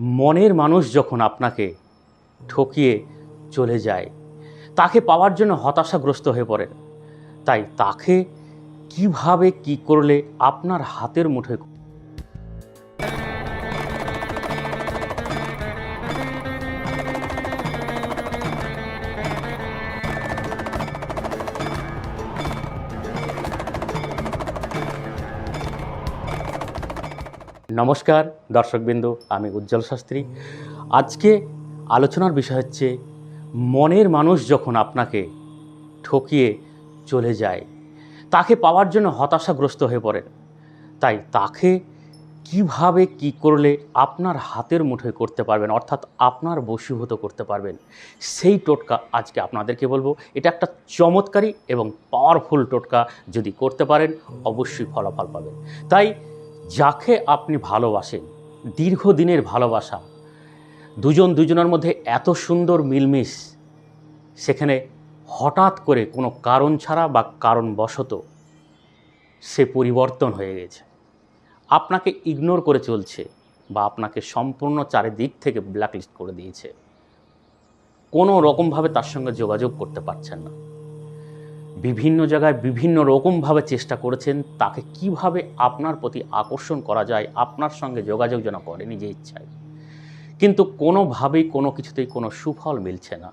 মনের মানুষ যখন আপনাকে ঠকিয়ে চলে যায়, তাকে পাওয়ার জন্য হতাশাগ্রস্ত হয়ে পড়েন। তাই তাকে কীভাবে কি করলে আপনার হাতের মুঠোয় নমস্কার, দর্শকবৃন্দ, আমি উজ্জ্বল শাস্ত্রী। আজকে আলোচনার বিষয় হচ্ছে, মনের মানুষ যখন আপনাকে ঠকিয়ে চলে যায়, তাকে পাওয়ার জন্য হতাশাগ্রস্ত হয়ে পড়েন। তাই তাকে কীভাবে কি করলে আপনার হাতের মুঠোয় করতে পারবেন, অর্থাৎ আপনার বশীভূত করতে পারবেন, সেই টোটকা আজকে আপনাদেরকে বলব। এটা একটা চমৎকারী এবং পাওয়ারফুল টোটকা, যদি করতে পারেন, অবশ্যই ফলাফল পাবেন। তাই যাকে আপনি ভালোবাসেন, দীর্ঘদিনের ভালোবাসা, দুজন দুজনের মধ্যে এত সুন্দর মিলমিশ, সেখানে হঠাৎ করে কোনো কারণ ছাড়া বা কারণবশত সে পরিবর্তন হয়ে গেছে। আপনাকে ইগনোর করে চলছে বা আপনাকে সম্পূর্ণ চারিদিক থেকে ব্ল্যাকলিস্ট করে দিয়েছে। কোনো রকমভাবে তার সঙ্গে যোগাযোগ করতে পারছেন না। বিভিন্ন জায়গায় বিভিন্ন রকমভাবে চেষ্টা করেছেন, তাকে কীভাবে আপনার প্রতি আকর্ষণ করা যায়, আপনার সঙ্গে যোগাযোগ যেন করে নিজে ইচ্ছায়। কিন্তু কোনোভাবেই কোনো কিছুতেই কোনো সুফল মিলছে না।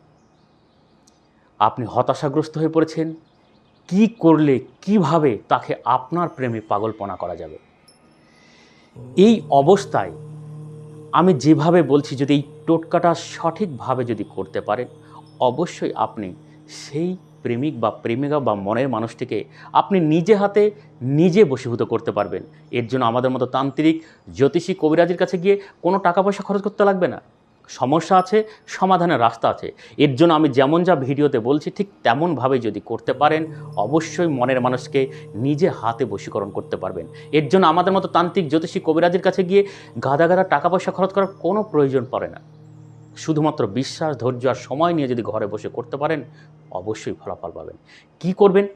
আপনি হতাশাগ্রস্ত হয়ে পড়েছেন, কি করলে, কীভাবে তাকে আপনার প্রেমে পাগলপনা করা যাবে? এই অবস্থায় আমি যেভাবে বলছি, যদি এই টোটকাটা সঠিকভাবে যদি করতে পারেন, অবশ্যই আপনি সেই প্রেমিক বা প্রেমিকা বা মনের মানুষটিকে আপনি নিজে হাতে নিজে বশীভূত করতে পারবেন। এর জন্য আমাদের মতো তান্ত্রিক, জ্যোতিষী, কবিরাজের কাছে গিয়ে কোনো টাকা পয়সা খরচ করতে লাগবে না। সমস্যা আছে, সমাধানের রাস্তা আছে। এর জন্য আমি যেমন যা ভিডিওতে বলছি, ঠিক তেমনভাবে যদি করতে পারেন, অবশ্যই মনের মানুষকে নিজে হাতে বশীকরণ করতে পারবেন। এর জন্য আমাদের মতো তান্ত্রিক, জ্যোতিষী, কবিরাজের কাছে গিয়ে গাদা গাদা টাকা পয়সা খরচ করার কোনো প্রয়োজন পড়ে না। শুধুমাত্র বিশ্বাস, ধৈর্য আর সময় নিয়ে যদি ঘরে বসে করতে পারেন, অবশ্যই ফলাফল পাবেন। কি করবেন?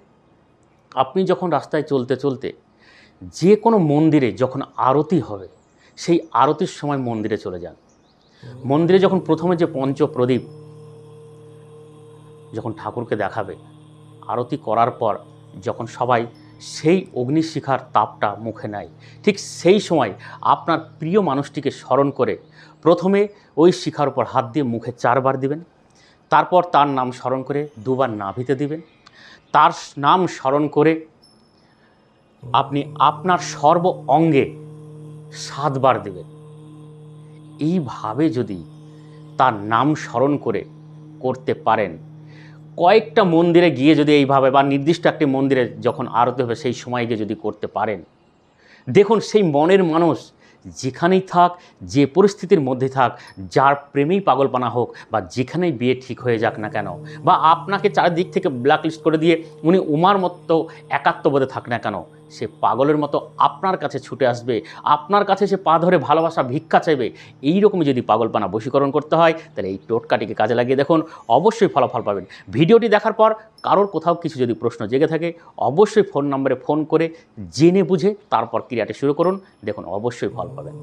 আপনি যখন রাস্তায় চলতে চলতে যে কোনো মন্দিরে যখন আরতি হবে, সেই আরতির সময় মন্দিরে চলে যান। মন্দিরে যখন প্রথমে যে পঞ্চ প্রদীপ যখন ঠাকুরকে দেখাবে, আরতি করার পর যখন সবাই সেই অগ্নিশিখার তাপটা মুখে নেয় ঠিক সেই সময় আপনার প্রিয় মানুষটিকে স্মরণ করে প্রথমে ওই শিখার উপর হাত দিয়ে মুখে চারবার দিবেন, তারপর তার নাম স্মরণ করে দুবার নাভিতে দিবেন, তার নাম স্মরণ করে আপনি আপনার সর্ব অঙ্গে সাতবার দেবেন। এইভাবে যদি তার নাম স্মরণ করে করতে পারেন কয়েকটা মন্দিরে গিয়ে যদি এইভাবে বা নির্দিষ্ট একটি মন্দিরে যখন আরতি হবে, সেই সময় গিয়ে যদি করতে পারেন। দেখুন, সেই মনের মানুষ যেখানেই থাক, যে পরিস্থিতির মধ্যে থাক, যার প্রেমেই পাগলপানা হোক বা যেখানেই বিয়ে ঠিক হয়ে যাক না কেন বা আপনাকে চারিদিক থেকে ব্ল্যাকলিস্ট করে দিয়ে উনি উমার মতো একাত্মবোধে থাক না কেন সে পাগলের মতো আপনার কাছে ছুটে আসবে, আপনার কাছে সে পা ধরে ভালোবাসা, ভিক্ষা চাইবে। এইরকমই যদি পাগলপানা বশীকরণ করতে হয়, তাহলে এই টোটকাটিকে কাজে লাগিয়ে দেখুন, অবশ্যই ফলাফল পাবেন। ভিডিওটি দেখার পর কারোর কোথাও কিছু যদি প্রশ্ন জেগে থাকে, অবশ্যই ফোন নম্বরে ফোন করে জেনে বুঝে তারপর ক্রিয়াটি শুরু করুন। দেখুন, অবশ্যই ফল পাবেন।